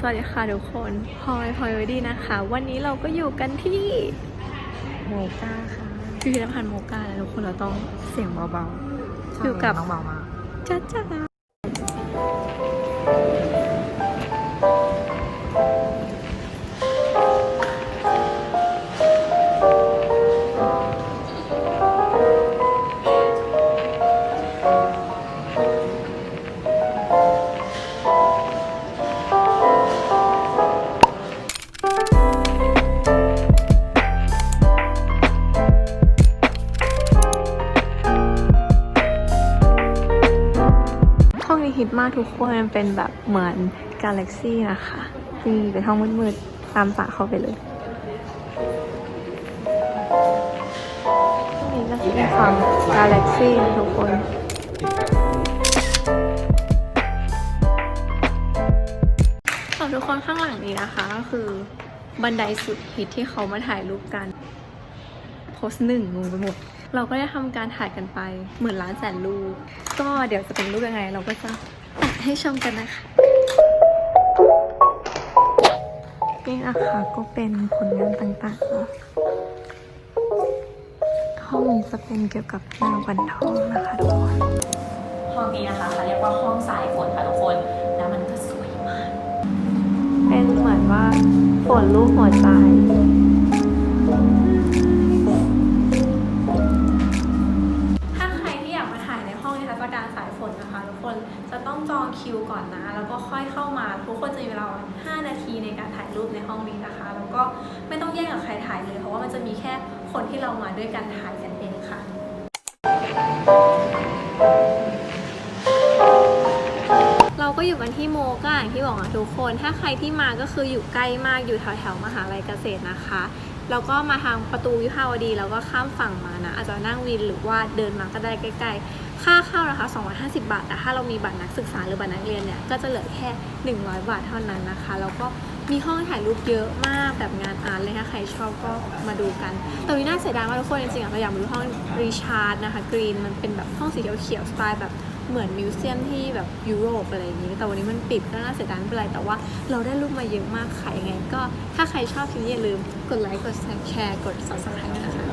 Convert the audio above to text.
สวัสดีค่ะทุกคนพลอยพลอยไวดีนะคะ วันนี้เราก็อยู่กันที่โมก้าค่ะพิพิธภัณฑ์โมกาแล้วทุกคนเราต้องเสียงเบาอยู่กับน้องเบามากๆจ้าจ้า ห้องนี้ฮิตมากทุกคนมันเป็นแบบเหมือนกาแล็กซี่นะคะนี่เป็นห้องมืดๆตามป่าเข้าไปเลยห้องนี้ก็จะเป็นความกาแล็กซี่ทุกคนของทุกคนข้างหลังนี้นะคะก็คือบันไดสุดฮิตที่เขามาถ่ายรูปกัน พสต์หนึ่งงงไปหมด เราก็ได้ทำการถ่ายกันไปหมื่นล้านแสนรูปก็เดี๋ยวจะเป็นรูปยังไง เราก็จะตัดให้ชมกันนะคะนี่นะคะก็เป็นผลงานต่างๆเนอะห้องนี้จะเป็นเกี่ยวกับนางวันทองนะคะทุกคนห้องนี้นะคะเขาเรียกว่าห้องสายฝนค่ะทุกคนแล้วมันก็สวยมาก เป็นเหมือนว่าฝนรูปหัวใจ คิวก่อนนะ แล้วก็ค่อยเข้ามาทุกคนจะมีเวลา5นาทีในการถ่ายรูปในห้องนี้นะคะ แล้วก็ไม่ต้องแย่งกับใครถ่ายเลย เพราะว่ามันจะมีแค่คนที่เรามาด้วยกันถ่ายกันเองค่ะเราก็อยู่กันที่โมก็อย่างที่บอกอะทุกคน ถ้าใครที่มาก็คืออยู่ใกล้มากอยู่แถวแถวมหาลัยเกษตรนะคะ แล้วก็มาทางประตูวิภาวดีแล้วก็ข้ามฝั่งมานะ อาจจะนั่งวินหรือว่าเดินมาก็ได้ใกล้ๆ ค่าเข้านะคะ 250 บาท แต่ถ้าเรามีบัตรนักศึกษาหรือบัตรนักเรียนเนี่ย ก็จะเหลือแค่ 100 บาทเท่านั้นนะคะ แล้วก็มีห้องถ่ายรูปเยอะมากแบบงานอาร์ตเลยถ้าใครชอบก็มาดูกันแต่วิน่าเสียดายมากทุกคนจริงๆอะเราอยากมาดูห้องรีชาร์ดนะคะกรีนมันเป็นแบบห้องสีเขียวๆสไตล์แบบเหมือนมิวเซียมที่แบบยุโรปอะไรอย่างนี้ แต่วันนี้มันปิดก็น่าเสียดายไม่เป็นไร แต่ว่าเราได้รูปมาเยอะมากค่ะยังไง ก็ถ้าใครชอบคลิปนี้อย่าลืมกดไลค์กดแชร์กด subscribe นะคะ